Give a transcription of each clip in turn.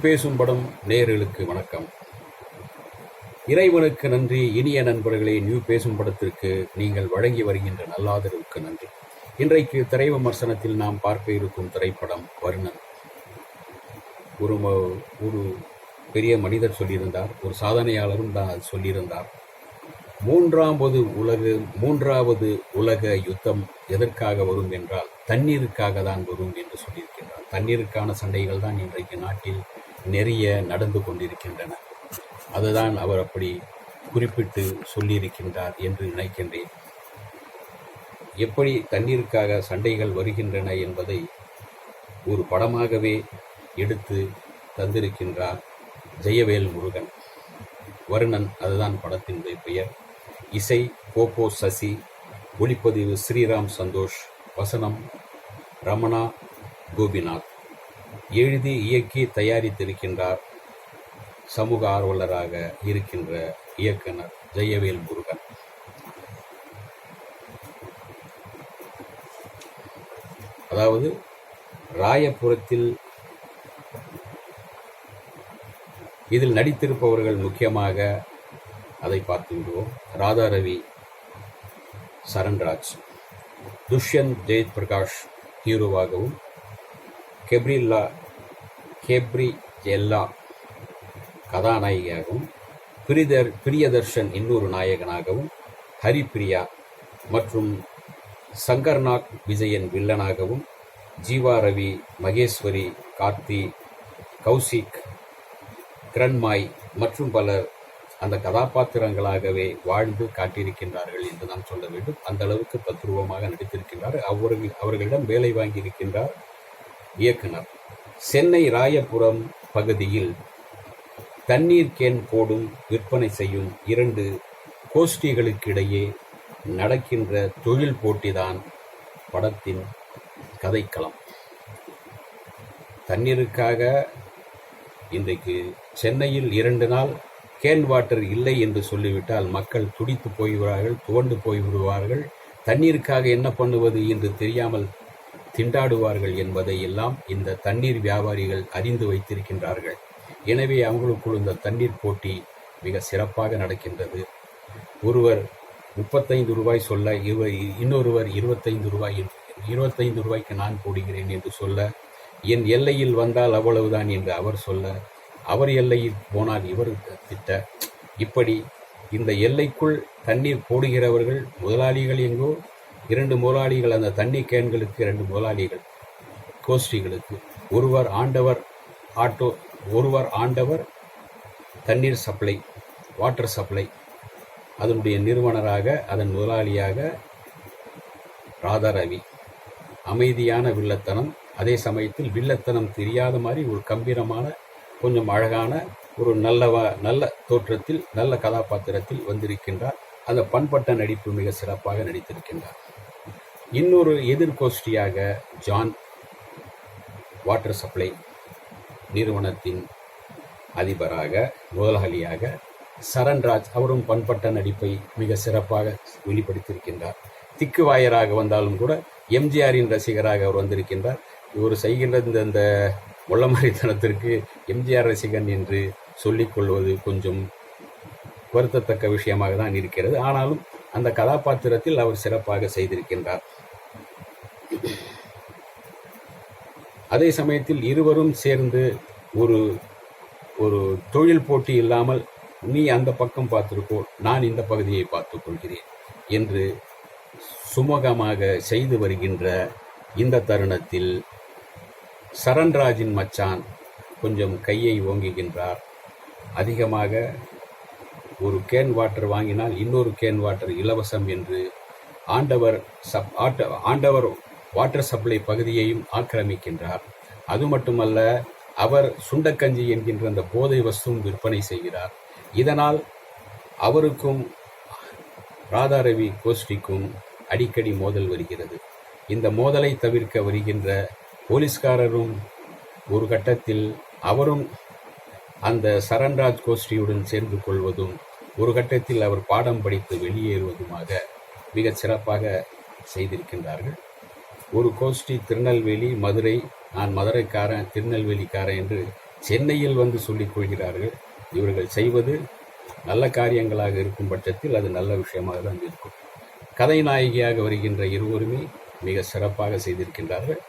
பேசும் படம் நேயர்களுக்கு வணக்கம். இறைவனுக்கு நன்றி இனிய நண்பர்களே நியூ பேசும் படத்திற்கு நீங்கள் வழங்கி வருகின்ற நல்லாதரவுக்கு நன்றி. இன்றைக்கு திரை விமர்சனத்தில் நாம் பார்க்க இருக்கும் திரைப்படம் வருணன். ஒரு ஒரு பெரிய மனிதர் சொல்லியிருந்தார் ஒரு சாதனையாளரும் தான் சொல்லியிருந்தார். மூன்றாவது உலக மூன்றாவது உலக யுத்தம் எதற்காக வரும் என்றால் தண்ணீருக்காக தான் வரும் என்று சொல்லியிருக்கின்றார். தண்ணீருக்கான சண்டைகள் தான் இன்றைக்கு நாட்டில் நிறைய நடந்து கொண்டிருக்கின்றன. அதுதான் அவர் அப்படி குறிப்பிட்டு சொல்லியிருக்கின்றார் என்று நினைக்கின்றேன். எப்படி தண்ணீருக்காக சண்டைகள் வருகின்றன என்பதை ஒரு படமாகவே எடுத்து தந்திருக்கின்றார் ஜெயவேல் முருகன் வருணன் அதுதான் படத்தினுடைய பெயர். இசை கோபோ சசி ஒளிப்பதிவு ஸ்ரீராம் சந்தோஷ் வசனம் ரமணா கோபிநாத். எழுதி இயக்கி தயாரித்திருக்கின்றார் சமூக ஆர்வலராக இருக்கின்ற இயக்குனர் ஜெயவேல் முருகன். அதாவது ராயபுரத்தில் இதில் நடித்திருப்பவர்கள் முக்கியமாக அதை பார்த்து விடுவோம் ராதா ரவி சரண்ராஜ். துஷ்யந்த் ஜெயத் பிரகாஷ் ஹீரோவாகவும் கெப்ரில்லா கெப்ரி ஜெல்லா கதாநாயகியாகவும் பிரிதர் பிரியதர்ஷன் இன்னொரு நாயகனாகவும் ஹரிப்பிரியா மற்றும் சங்கர்நாக் விஜயன் வில்லனாகவும் ஜீவா ரவி மகேஸ்வரி கார்த்தி கௌசிக் கிரண்மாய் மற்றும் பலர் அந்த கதாபாத்திரங்களாகவே வாழ்ந்து காட்டியிருக்கின்றார்கள் என்று நான் சொல்ல வேண்டும். அந்த அளவுக்கு தத்ரூபமாக நடித்திருக்கின்றார். அவர்கள் அவர்களிடம் வேலை வாங்கி இருக்கின்றார் இயக்குனர். சென்னை ராயபுரம் பகுதியில் தண்ணீர் கேன் போடும் விற்பனை செய்யும் இரண்டு கோஷ்டிகளுக்கிடையே நடக்கின்ற தொழில் போட்டிதான் படத்தின் கதைக்களம். தண்ணீருக்காக இன்றைக்கு சென்னையில் இரண்டு நாள் கேன் வாட்டர் இல்லை என்று சொல்லிவிட்டால் மக்கள் துடித்து போய்விடுவார்கள் துவண்டு போய்விடுவார்கள். தண்ணீருக்காக என்ன பண்ணுவது என்று தெரியாமல் திண்டாடுவார்கள் என்பதை எல்லாம் இந்த தண்ணீர் வியாபாரிகள் அறிந்து வைத்திருக்கின்றார்கள். எனவே அவங்களுக்குள் இந்த தண்ணீர் போட்டி மிக சிறப்பாக நடக்கின்றது. ஒருவர் முப்பத்தைந்து ரூபாய் சொல்ல இவ இன்னொருவர் இருபத்தைந்து ரூபாய் இருபத்தைந்து ரூபாய்க்கு நான் போடுகிறேன் என்று சொல்ல என் எல்லையில் வந்தால் அவ்வளவுதான் என்று அவர் சொல்ல அவர் எல்லையில் போனால் இவர் திட்ட இப்படி இந்த எல்லைக்குள் தண்ணீர் போடுகிறவர்கள் முதலாளிகள் எங்கோ இரண்டு முதலாளிகள் அந்த தண்ணீர் கேன்களுக்கு இரண்டு முதலாளிகள் கோஷ்டிகளுக்கு. ஒருவர் ஆண்டவர் ஆட்டோ ஒருவர் ஆண்டவர் தண்ணீர் சப்ளை வாட்டர் சப்ளை. அதனுடைய நிறுவனராக அதன் முதலாளியாக ராதா ரவி அமைதியான வில்லத்தனம். அதே சமயத்தில் வில்லத்தனம் தெரியாத மாதிரி ஒரு கம்பீரமான கொஞ்சம் அழகான ஒரு நல்ல நல்ல தோற்றத்தில் நல்ல கதாபாத்திரத்தில் வந்திருக்கின்றார். அந்த பண்பட்ட நடிப்பு மிக சிறப்பாக நடித்திருக்கின்றார். இன்னொரு எதிர்கோஷ்டியாக ஜான் வாட்டர் சப்ளை நிறுவனத்தின் அதிபராக முதலாளியாக சரண்ராஜ் அவரும் பண்பட்ட நடிப்பை மிக சிறப்பாக வெளிப்படுத்தியிருக்கின்றார். திக்குவாயராக வந்தாலும் கூட எம்ஜிஆரின் ரசிகராக அவர் வந்திருக்கின்றார். இவர் செய்கின்ற இந்த முள்ளமரித்தனத்திற்கு எம்ஜிஆர் ரசிகன் என்று சொல்லிக்கொள்வது கொஞ்சம் வருத்தத்தக்க விஷயமாக தான் இருக்கிறது. ஆனாலும் அந்த கதாபாத்திரத்தில் அவர் சிறப்பாக செய்திருக்கின்றார். அதே சமயத்தில் இருவரும் சேர்ந்து ஒரு ஒரு தொழில் போட்டி இல்லாமல் நீ அந்த பக்கம் பார்த்துருக்கோ நான் இந்த பகுதியை பார்த்து கொள்கிறேன் என்று சுமூகமாக செய்து வருகின்ற இந்த தருணத்தில் சரண்ராஜின் மச்சான் கொஞ்சம் கையை ஓங்குகின்றார். அதிகமாக ஒரு கேன் வாட்டர் வாங்கினால் இன்னொரு கேன் வாட்டர் இலவசம் என்று ஆண்டவர் சப் ஆட்ட ஆண்டவர் வாட்டர் சப்ளை பகுதியையும் ஆக்கிரமிக்கின்றார். அது மட்டுமல்ல அவர் சுண்டக்கஞ்சி என்கின்ற அந்த போதை வஸ்துவும் விற்பனை செய்கிறார். இதனால் அவருக்கும் ராதாரவி கோஷ்டிக்கும் அடிக்கடி மோதல் வருகிறது. இந்த மோதலை தவிர்க்க வருகின்ற போலீஸ்காரரும் ஒரு கட்டத்தில் அவரும் அந்த சரண்ராஜ் கோஷ்டியுடன் சேர்ந்து கொள்வதும் ஒரு கட்டத்தில் அவர் பாடம் படித்து வெளியேறுவதுமாக மிகச் சிறப்பாக செய்திருக்கின்றார்கள். ஒரு கோஷ்டி திருநெல்வேலி மதுரை நான் மதுரைக்காரன் திருநெல்வேலிக்காரன் என்று சென்னையில் வந்து சொல்லிக் கொள்கிறார்கள். இவர்கள் செய்வது நல்ல காரியங்களாக இருக்கும் பட்சத்தில் அது நல்ல விஷயமாக தான் இருக்கும். கதைநாயகியாக வருகின்ற இருவருமே மிக சிறப்பாக செய்திருக்கின்றார்கள்.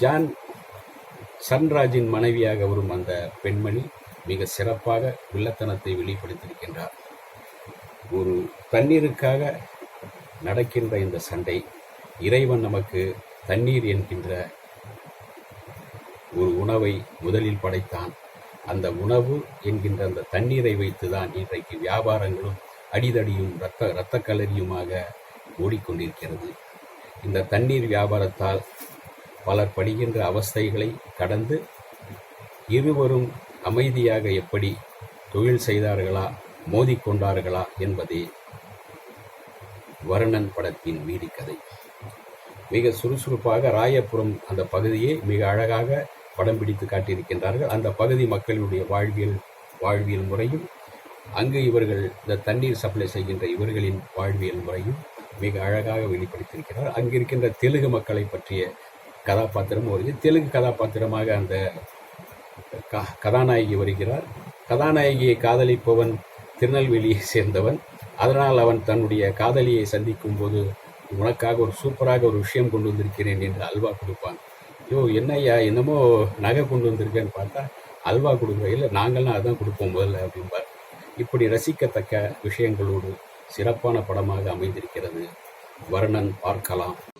ஜான் சன்ராஜின் மனைவியாக வரும் அந்த பெண்மணி மிக சிறப்பாக வில்லத்தனத்தை வெளிப்படுத்தியிருக்கின்றார். ஒரு தண்ணீருக்காக நடக்கின்ற இந்த சண்டை இறைவன் நமக்கு தண்ணீர் என்கின்ற ஒரு உணவை முதலில் படைத்தான். அந்த உணவு என்கின்ற அந்த தண்ணீரை வைத்துதான் இன்றைக்கு வியாபாரங்களும் அடிதடியும் இரத்த இரத்த கலரியுமாக ஓடிக்கொண்டிருக்கிறது. இந்த தண்ணீர் வியாபாரத்தால் பலர் படுகின்ற அவஸ்தைகளை கடந்து இருவரும் அமைதியாக எப்படி தொழில் செய்தார்களா மோதிக்கொண்டார்களா என்பதே வருணன் படத்தின் மீதி கதை மிக சுறுசுறுப்பாக ராயபுரம் அந்த பகுதியை மிக அழகாக படம் பிடித்து காட்டியிருக்கின்றார்கள். அந்த பகுதி மக்களுடைய வாழ்வியல் வாழ்வியல் முறையும் அங்கு இவர்கள் இந்த தண்ணீர் சப்ளை செய்கின்ற இவர்களின் வாழ்வியல் முறையும் மிக அழகாக வெளிப்படுத்தியிருக்கிறார். அங்கிருக்கின்ற தெலுங்கு மக்களை பற்றிய கதாபாத்திரம். வருது தெலுங்கு கதாபாத்திரமாக அந்த க- கதாநாயகி வருகிறார். கதாநாயகியை காதலிப்பவன் திருநெல்வேலியை சேர்ந்தவன். அதனால் அவன் தன்னுடைய காதலியை சந்திக்கும் போது உனக்காக ஒரு சூப்பராக ஒரு விஷயம் கொண்டு வந்திருக்கிறேன் என்று அல்வா கொடுப்பான். ஐயோ என்னய்யா என்னமோ நகை கொண்டு வந்திருக்கேன்னு பார்த்தா அல்வா கொடுக்குற. இல்லை நாங்கள்லாம் அதான் கொடுப்போம் முதல்ல அப்படிம்பார். இப்படி ரசிக்கத்தக்க விஷயங்களோடு சிறப்பான படமாக அமைந்திருக்கிறது. வர்ணன் பார்க்கலாம்.